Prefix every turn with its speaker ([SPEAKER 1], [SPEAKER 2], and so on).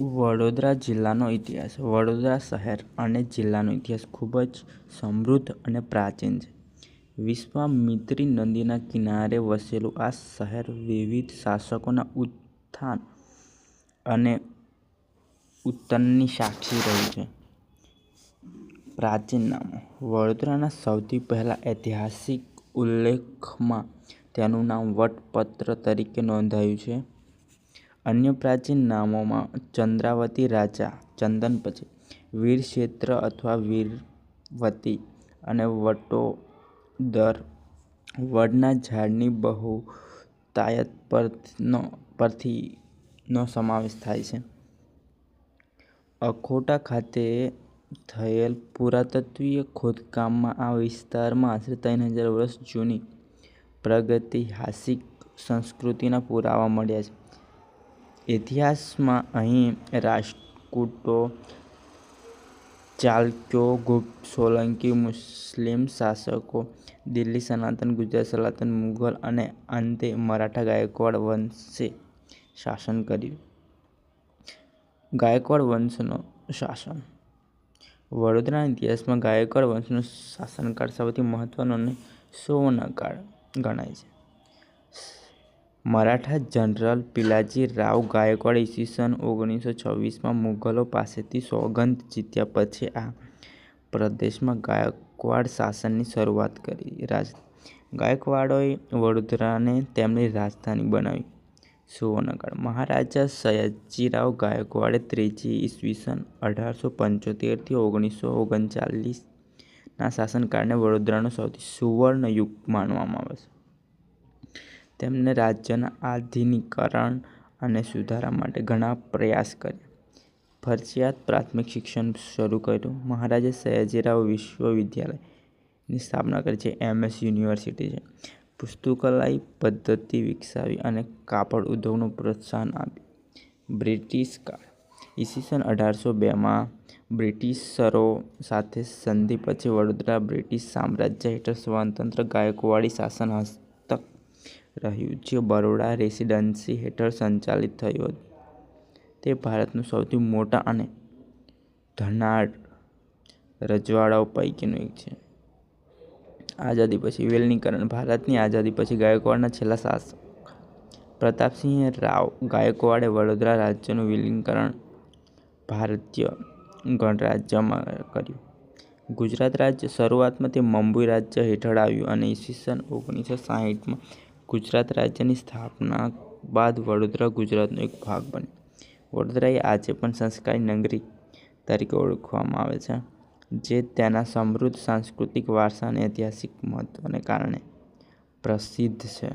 [SPEAKER 1] વડોદરા જિલ્લાનો ઇતિહાસ. વડોદરા શહેર અને જિલ્લાનો ઇતિહાસ ખૂબ જ સમૃદ્ધ અને પ્રાચીન છે. વિશ્વામિત્રી નદીના કિનારે વસેલું આ શહેર વિવિધ શાસકોના ઉત્થાન અને ઉત્તનની સાક્ષી રહ્યું છે. પ્રાચીન નામો. વડોદરાના સૌથી પહેલા ઐતિહાસિક ઉલ્લેખમાં તેનું નામ વટપત્ર તરીકે નોંધાયું છે. અન્ય પ્રાચીન નામોમાં ચંદ્રાવતી રાજા, ચંદન પછી વીરક્ષેત્ર અથવા વીરવતી અને વટોદર. વડના ઝાડની બહુતાયત પરનો, પરથીનો સમાવેશ થાય છે. અખોટા ખાતે થયેલ પુરાતત્વીય ખોદકામમાં આ વિસ્તારમાં આશરે ત્રણ હજાર વર્ષ જૂની પ્રાગૈતિહાસિક સંસ્કૃતિના પુરાવા મળ્યા છે. ઇતિહાસમાં અહીં રાષ્ટ્રકૂટો ચાલુક્યો, ગુપ્ત, સોલંકી, મુસ્લિમ શાસકો, દિલ્હી સલ્તનત ગુજરાત સલ્તનત મુગલ અને અંતે મરાઠા ગાયકવાડ વંશે શાસન કર્યું. ગાયકવાડ વંશનો શાસન. વડોદરાના ઇતિહાસમાં ગાયકવાડ વંશનો શાસનકાળ સૌથી મહત્વનો અને સુવર્ણકાળ ગણાય છે. મરાઠા જનરલ પિલાજી રાવ ગાયકવાડ ઈસવીસન ઓગણીસો છવ્વીસમાં મુગલો પાસેથી સોગંદ જીત્યા પછી આ પ્રદેશમાં ગાયકવાડ શાસનની શરૂઆત કરી. રાજ ગાયકવાડોએ વડોદરાને તેમની રાજધાની બનાવી. સુવર્ણકાળ. મહારાજા સયાજીરાવ ગાયકવાડે ત્રીજી ઈસવીસન અઢારસો પંચોતેરથી ઓગણીસો ઓગણચાલીસના શાસનકાળને વડોદરાનો સૌથી સુવર્ણ યુગ માનવામાં આવે છે. તેમણે રાજ્યના આધુનિકીકરણ અને સુધારા માટે ઘણા પ્રયાસ કર્યા. ફરજિયાત પ્રાથમિક શિક્ષણ શરૂ કર્યું. મહારાજા સયાજીરાવ વિશ્વવિદ્યાલયની સ્થાપના કરી જે એમ એસ યુનિવર્સિટી છે. પુસ્તકાલય પદ્ધતિ વિકસાવી અને કાપડ ઉદ્યોગનું પ્રોત્સાહન આપ્યું. બ્રિટિશ કાળ. ઈસવીસન અઢારસો બેમાં બ્રિટિશરો સાથે સંધિ પછી વડોદરા બ્રિટિશ સામ્રાજ્ય હેઠળ સ્વતંત્ર ગાયકવાડી શાસન રહ્યું, જે બરોડા રેસિડેન્સી હેઠળ સંચાલિત થયું હતું. તે ભારતનું સૌથી મોટા અને ધનાઢ રજવાડાઓ પૈકીનું એક છે. આઝાદી પછી વિલીનીકરણ, ભારતની આઝાદી પછી ગાયકવાડના છેલ્લા શાસક પ્રતાપસિંહ રાવ ગાયકવાડે વડોદરા રાજ્યનું વિલીનીકરણ ભારતીય ગણરાજ્યમાં કર્યું. ગુજરાત રાજ્ય શરૂઆતમાં તે મુંબઈ રાજ્ય હેઠળ આવ્યું અને ઈસવીસન ઓગણીસો સાઈઠમાં ગુજરાત રાજ્યની સ્થાપના બાદ વડોદરા ગુજરાતનો એક ભાગ બન્યું. વડોદરા એ આજે પણ સંસ્કારી નગરી તરીકે ઓળખવામાં આવે છે, જે તેના સમૃદ્ધ સાંસ્કૃતિક વારસા અને ઐતિહાસિક મહત્ત્વને કારણે પ્રસિદ્ધ છે.